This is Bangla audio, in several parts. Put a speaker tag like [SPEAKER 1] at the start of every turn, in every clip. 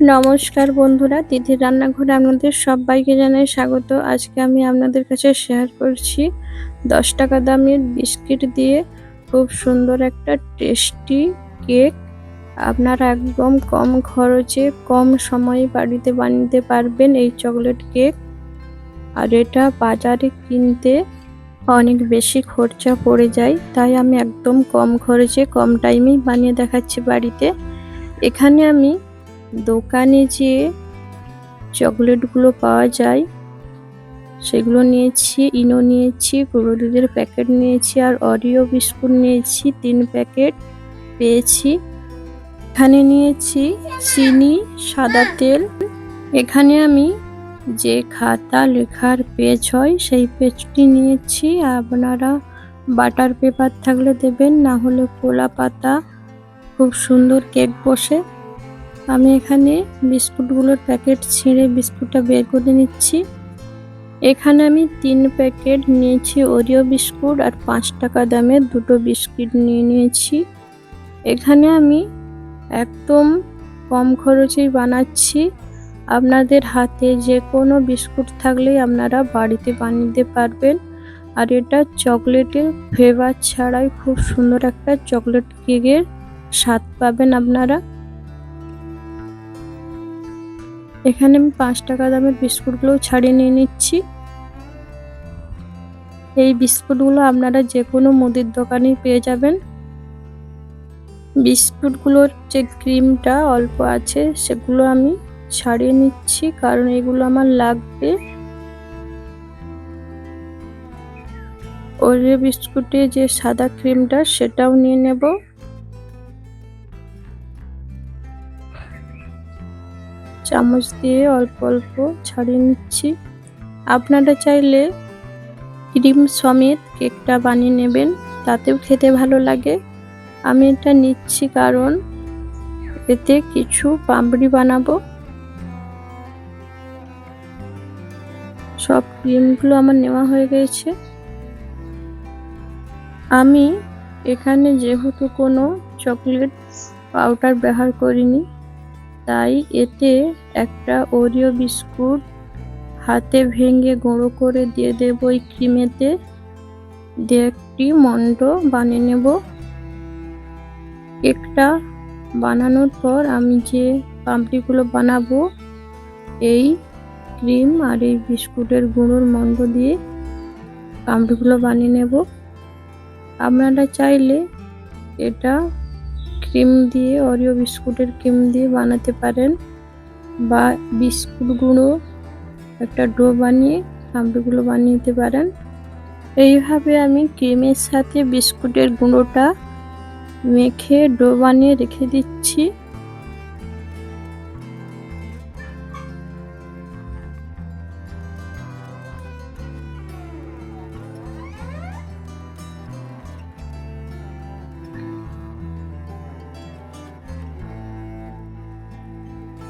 [SPEAKER 1] নমস্কার বন্ধুরা তিথির রান্নাঘরে আপনাদের সবাইকে জানাই স্বাগত। আজকে আমি আপনাদের কাছে শেয়ার করছি দশ টাকা দামের বিস্কিট দিয়ে খুব সুন্দর একটা টেস্টি কেক আপনারা একদম কম খরচে, কম সময়ে বাড়িতে বানিয়ে পারবেন এই চকলেট কেক আর এটা বাজারে কিনতে অনেক বেশি খরচা পড়ে যায়, তাই আমি একদম কম খরচে, কম টাইমেই বানিয়ে দেখাচ্ছি বাড়িতে। এখানে আমি দোকানে যে চকলেটগুলো পাওয়া যায়, সেগুলো নিয়েছি, ইনো নিয়েছি গুঁড়ো দুধের প্যাকেট নিয়েছি আর অরিও বিস্কুট নিয়েছি, তিন প্যাকেট পেয়েছি। এখানে নিয়েছি চিনি, সাদা তেল। এখানে আমি যে খাতা লেখার পেজ হয়, সেই পেজটি নিয়েছি। আপনারা বাটার পেপার থাকলে দেবেন, না হলে কোলা পাতা। খুব সুন্দর কেক বসে। আমি এখানে বিস্কুটগুলোর প্যাকেট ছিঁড়ে বিস্কুটটা বের করে নিচ্ছি। এখানে আমি তিন প্যাকেট নিয়েছি ওরিও বিস্কুট আর পাঁচ টাকা দামের দুটো বিস্কিট নিয়ে নিয়েছি। এখানে আমি একদম কম খরচেই বানাচ্ছি। আপনাদের হাতে যে কোনো বিস্কুট থাকলেই আপনারা বাড়িতে বানিয়ে পারবেন। আর এটা চকলেটের ফ্লেভার ছাড়াই খুব সুন্দর একটা চকলেট কেকের স্বাদ পাবেন আপনারা। এখানে আমি পাঁচ টাকা দামের বিস্কুটগুলো ছাড়িয়ে নিয়ে নিচ্ছি। এই বিস্কুটগুলো আপনারা যে কোনো মুদির দোকানেই পেয়ে যাবেন। বিস্কুটগুলোর যে ক্রিমটা অল্প আছে, সেগুলো আমি ছাড়িয়ে নিচ্ছি কারণ এগুলো আমার লাগবে। ওরে বিস্কুটে যে সাদা ক্রিমটা, সেটাও নিয়ে নেব। চামচ দিয়ে অল্প অল্প ছাড়িয়ে নিচ্ছি। আপনারা চাইলে ক্রিম সমেত কেকটা বানিয়ে নেবেন, তাতেও খেতে ভালো লাগে। আমি এটা নিচ্ছি কারণ এতে কিছু পাপড়ি বানাবো। সব ক্রিমগুলো আমার নেওয়া হয়ে গেছে। আমি এখানে যেহেতু কোনো চকলেট পাউডার ব্যবহার করিনি তাই এতে একটা ওরিও বিস্কুট হাতে ভেঙে গুঁড়ো করে দিয়ে দেবো ওই ক্রিমেতে। দিয়ে একটি মন্ড বানিয়ে নেব। কেকটা বানানোর পর আমি যে পাপড়িগুলো বানাবো, এই ক্রিম আর এই বিস্কুটের গুঁড়োর মন্ড দিয়ে পাপড়িগুলো বানিয়ে নেব। আপনারা চাইলে এটা ক্রিম দিয়ে অরিও বিস্কুটের ক্রিম দিয়ে বানাতে পারেন বা বিস্কুট গুঁড়ো একটা ডো বানিয়ে পাপড়িগুলো বানিয়ে নিতে পারেন। এইভাবে আমি ক্রিমের সাথে বিস্কুটের গুঁড়োটা মেখে ডো বানিয়ে রেখে দিচ্ছি।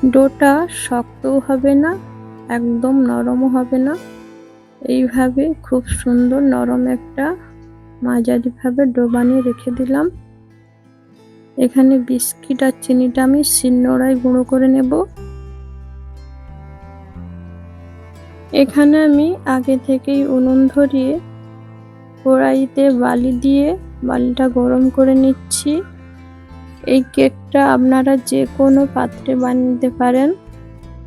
[SPEAKER 1] ডোটা শক্তও হবে না, একদম নরমও হবে না। এইভাবে খুব সুন্দর নরম একটা মাঝারিভাবে ডো বানিয়ে রেখে দিলাম। এখানে বিস্কিট আর চিনিটা আমি শিলনোড়ায় গুঁড়ো করে নেব। এখানে আমি আগে থেকেই উনুন ধরিয়ে কড়াইতে বালি দিয়ে বালিটা গরম করে নিচ্ছি। এই কেকটা আপনারা যে কোনো পাত্রে বানিয়ে পারেন।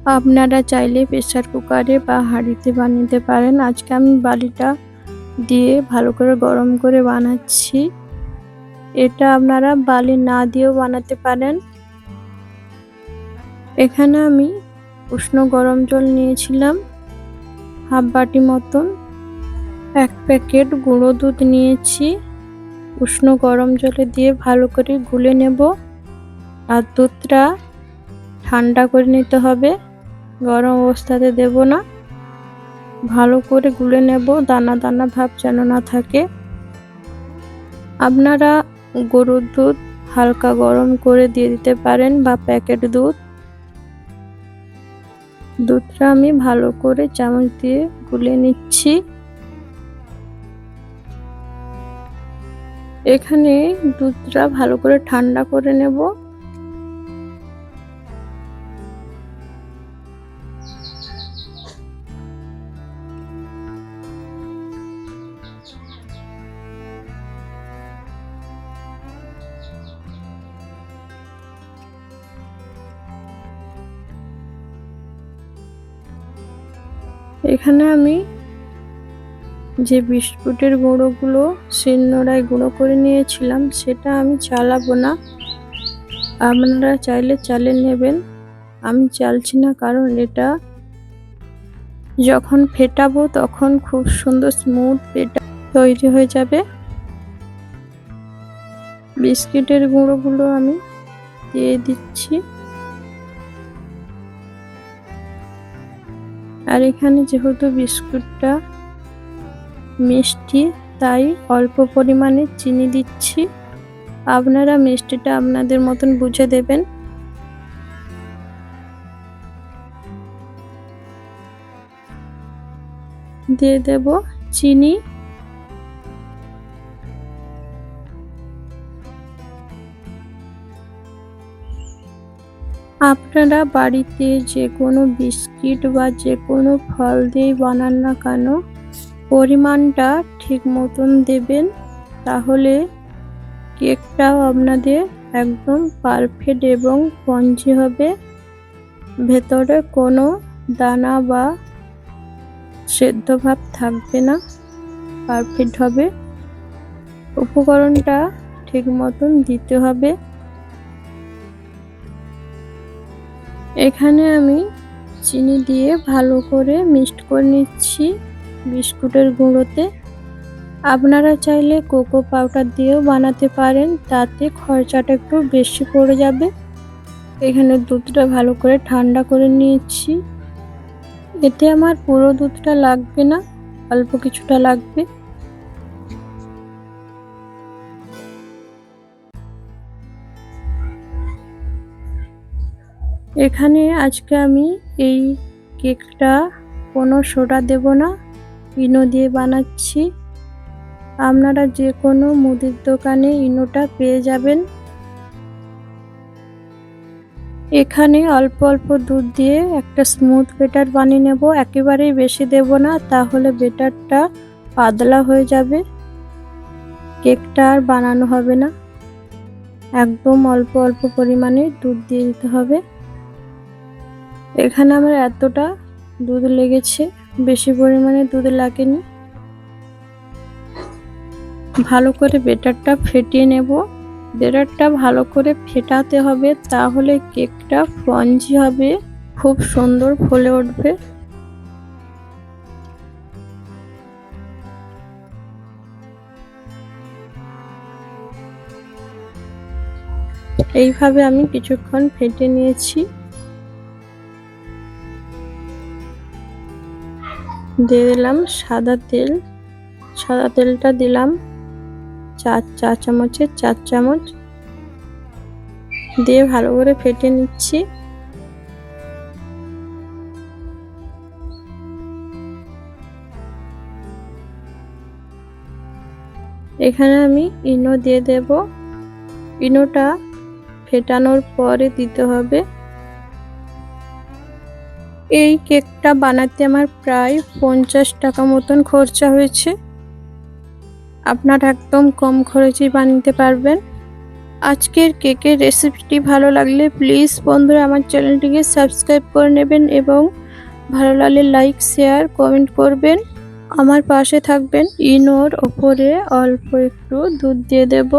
[SPEAKER 1] আপনারা চাইলে প্রেসার কুকারে বা হাঁড়িতে বানিয়ে পারেন। আজকে আমি বালিটা দিয়ে ভালো করে গরম করে বানাচ্ছি। এটা আপনারা বালি না দিয়েও বানাতে পারেন। এখানে আমি উষ্ণ গরম জল নিয়েছিলাম, হাফ বাটি মতন। এক প্যাকেট গুঁড়ো দুধ নিয়েছি। উষ্ণ গরম জলে দিয়ে ভালো করে গুলে নেব। আর দুধটা ঠান্ডা করে নিতে হবে। গরম অবস্থাতে দেব না। ভালো করে গুলে নেব। দানা দানা ভাব যেন না থাকে। আপনারা গরুর দুধ হালকা গরম করে দিয়ে দিতে পারেন বা প্যাকেট দুধ। দুধটা আমি ভালো করে চামচ দিয়ে গুলে নিচ্ছি। এখানে দুধটা ভালো করে ঠান্ডা করে নেব। এখানে আমি যে বিস্কুটের গুঁড়োগুলো শিলনোড়ায় গুঁড়ো করে নিয়েছিলাম, সেটা আমি চালাবো না। আপনারা চাইলে চালে নেবেন। আমি চালছি না কারণ এটা যখন ফেটাবো তখন খুব সুন্দর স্মুথ পেটা তৈরি হয়ে যাবে। বিস্কিটের গুঁড়োগুলো আমি দিয়ে দিচ্ছি। আর এখানে যেহেতু বিস্কুটটা মিষ্টি, তাই অল্প পরিমাণে চিনি দিচ্ছি। আপনারা মিষ্টিটা আপনাদের মতন বুঝে দেবেন। দিয়ে দেব চিনি। আপনারা বাড়িতে যে কোনো বিস্কিট বা যে কোনো ফল দিয়েই বানান না কেন পরিমাণটা ঠিক মতন দেবেন, তাহলে কেকটাও আপনাদের একদম পারফেক্ট এবং স্পঞ্জি হবে। ভেতরে কোনো দানা বা সেদ্ধ ভাব থাকবে না পারফেক্ট হবে। উপকরণটা ঠিক মতন দিতে হবে। এখানে আমি চিনি দিয়ে ভালো করে মিক্সড করে নিচ্ছি। বিস্কুটের গুঁড়োতে। আপনারা চাইলে কোকো পাউডার দিয়েও বানাতে পারেন, তাতে খরচাটা একটু বেশি পড়ে যাবে। এখানে দুধটা ভালো করে ঠান্ডা করে নিয়েছি। এতে আমার পুরো দুধটা লাগবে না, অল্প কিছুটা লাগবে। এখানে আজকে আমি এই কেকটা কোনো সোডা দেব না। ইনো দিয়ে বানাচ্ছি। আপনারা যে কোনো মুদির দোকানে ইনোটা পেয়ে যাবেন। এখানে অল্প অল্প দুধ দিয়ে একটা স্মুথ বেটার বানিয়ে নেব। একেবারেই বেশি দেব না, তাহলে বেটারটা পাতলা হয়ে যাবে। কেকটা আর বানানো হবে না। একদম অল্প অল্প পরিমাণে দুধ দিয়ে দিতে হবে। এখানে আমার এতটা দুধ লেগেছে। বেশি পরিমাণে দুধ লাগেনি। ভালো করে বেটারটা ফেটিয়ে নেব। বেটারটা ভালো করে ফেটাতে হবে, তাহলে কেকটা স্পঞ্জি হবে। খুব সুন্দর ফলে উঠবে। এইভাবে আমি কিছুক্ষণ ফেটে নিয়েছি। দিয়ে দিলাম সাদা তেল। সাদা তেলটা দিলাম চার চা চামচের, চার চামচ। দিয়ে ভালো করে ফেটে নিচ্ছি। এখানে আমি ইনো দিয়ে দেব। ইনোটা ফেটানোর পরে দিতে হবে। এই কেকটা বানাতে আমার প্রায় পঞ্চাশ টাকা মতন খরচা হয়েছে। আপনারা একদম কম খরচেই বানাতে পারবেন। আজকের কেকের রেসিপিটি ভালো লাগলে প্লিজ বন্ধুরা আমার চ্যানেলটিকে সাবস্ক্রাইব করে নেবেন এবং ভালো লাগলে লাইক শেয়ার কমেন্ট করবেন। আমার পাশে থাকবেন ইনোর ওপরে অল্প একটু দুধ দিয়ে দেব।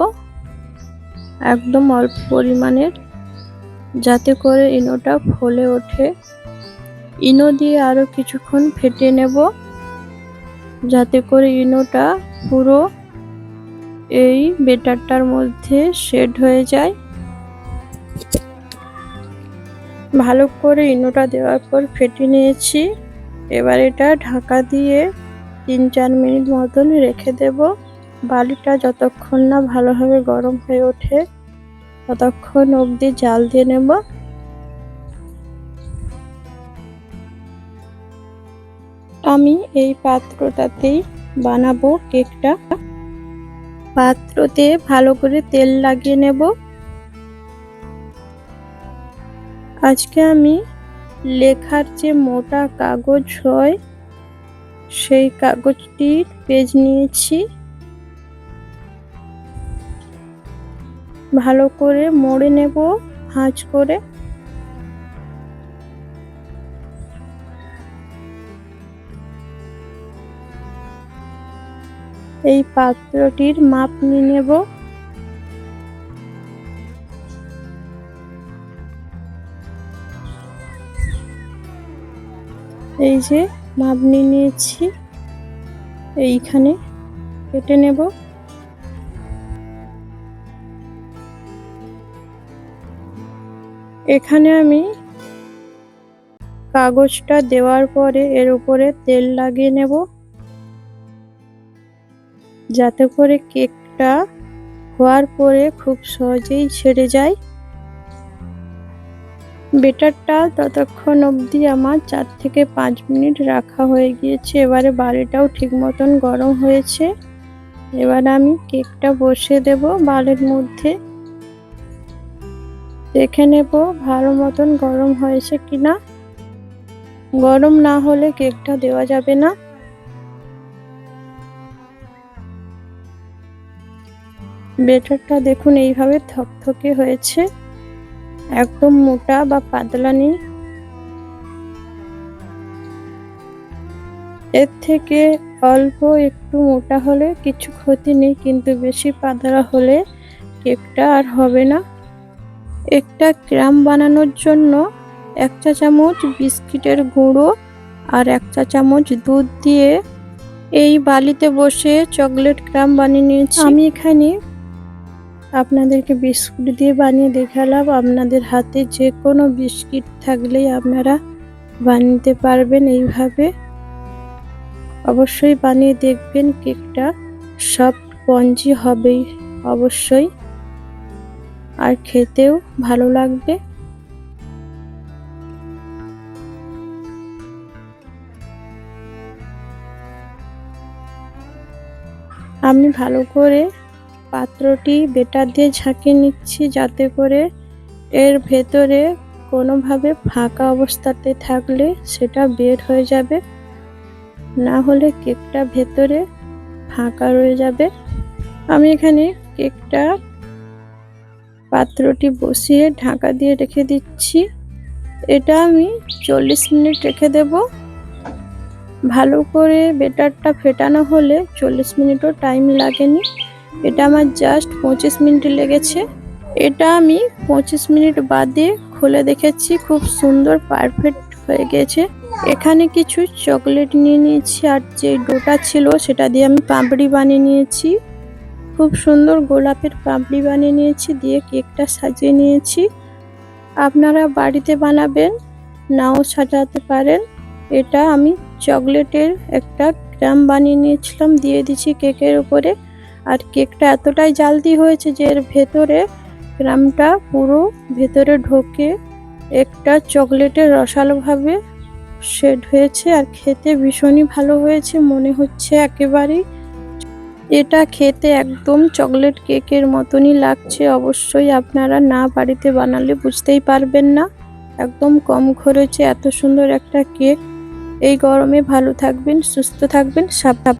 [SPEAKER 1] একদম অল্প পরিমাণের, যাতে করে ইনোটা ফলে ওঠে। ইনো দিয়ে আরও কিছুক্ষণ ফেটে নেব, যাতে করে ইনোটা পুরো এই বেটারটার মধ্যে শেড হয়ে যায়। ভালো করে ইনোটা দেওয়ার পর ফেটে নিয়েছি। এবার এটা ঢাকা দিয়ে তিন চার মিনিট মতন রেখে দেব। বালিটা যতক্ষণ না ভালোভাবে গরম হয়ে ওঠে, ততক্ষণ অবধি জাল দিয়ে নেব। আমি এই পাত্রটাতেই বানাবো কেকটা। পাত্রতে ভালো করে তেল লাগিয়ে নেব। আজকে আমি লেখার যে মোটা কাগজ হয়, সেই কাগজটির পেজ নিয়েছি। ভালো করে মড়ে নেব, ভাঁজ করে। এই পাত্রটির মাপ নিয়ে নেব। এই যে মাপ নিয়ে নিয়েছি, এইখানে কেটে নেব। এখানে আমি কাগজটা দেওয়ার পরে এর উপরে তেল লাগিয়ে নেব। যাতে করে কেকটা হওয়ার পরে খুব সহজেই ছেড়ে যায়। বেটারটা ততক্ষণ অবধি আমার চার থেকে পাঁচ মিনিট রাখা হয়ে গিয়েছে। এবারে বালিটাও ঠিক মতন গরম হয়েছে। এবার আমি কেকটা বসিয়ে দেব বালের মধ্যে। দেখে নেব ভালো মতন গরম হয়েছে কিনা। গরম না হলে কেকটা দেওয়া যাবে না। বেটারটা দেখুন এইভাবে থকথকে হয়েছে। একদম মোটা বা পাতলা নেই। এর থেকে অল্প একটু মোটা হলে কিছু ক্ষতি নেই, কিন্তু বেশি পাতলা হলে কেকটা আর হবে না। একটা ক্রাম বানানোর জন্য এক চা চামচ বিস্কিটের গুঁড়ো আর এক চা চামচ দুধ দিয়ে এই বালিতে বসে চকলেট ক্রাম বানিয়ে নিয়েছি। আমি এখানে আপনাদেরকে বিস্কুট দিয়ে বানিয়ে দেখালাম। আপনাদের হাতে যে কোনো বিস্কিট থাকলেই আপনারা বানিয়ে পারবেন এইভাবে। অবশ্যই বানিয়ে দেখবেন কেকটা সব স্পঞ্জি হবেই অবশ্যই। আর খেতেও ভালো লাগবে। আমি ভালো করে পাত্রটি বেটার দিয়ে ঝাঁকিয়ে নিচ্ছি যাতে করে এর ভেতরে কোনোভাবে ফাঁকা অবস্থাতে থাকলে সেটা বের হয়ে যাবে। না হলে কেকটা ভেতরে ফাঁকা রয়ে যাবে। আমি এখানে কেকটা পাত্রটি বসিয়ে ঢাকা দিয়ে রেখে দিচ্ছি। এটা আমি চল্লিশ মিনিট রেখে দেব। ভালো করে বেটারটা ফেটানো হলে চল্লিশ মিনিটও টাইম লাগেনি। এটা আমার জাস্ট পঁচিশ মিনিট লেগেছে। এটা আমি পঁচিশ মিনিট বাদে খুলে দেখেছি, খুব সুন্দর পারফেক্ট হয়ে গেছে। এখানে কিছু চকলেট নিয়ে নিয়েছি আর যে ডোটা ছিল সেটা দিয়ে আমি পাপড়ি বানিয়ে নিয়েছি। খুব সুন্দর গোলাপের পাপড়ি বানিয়ে নিয়েছি, দিয়ে কেকটা সাজিয়ে নিয়েছি। আপনারা বাড়িতে বানাবেন, নাও সাজাতে পারেন। এটা আমি চকলেটের একটা ক্রাম বানিয়ে নিয়েছিলাম, দিয়ে দিচ্ছি কেকের উপরে। আর কেকটা এতটাই জালদি হয়েছে যে এর ভেতরে ক্রামটা পুরো ভেতরে ঢোকে একটা চকলেটের রসালোভাবে শেড হয়েছে আর খেতে ভীষণই ভালো হয়েছে, মনে হচ্ছে একেবারেই। এটা খেতে একদম চকলেট কেকের মতনই লাগছে, অবশ্যই আপনারা না বাড়িতে বানালে বুঝতেই পারবেন না। একদম কম খরচে এত সুন্দর একটা কেক। এই গরমে ভালো থাকবেন, সুস্থ থাকবেন, সাবধান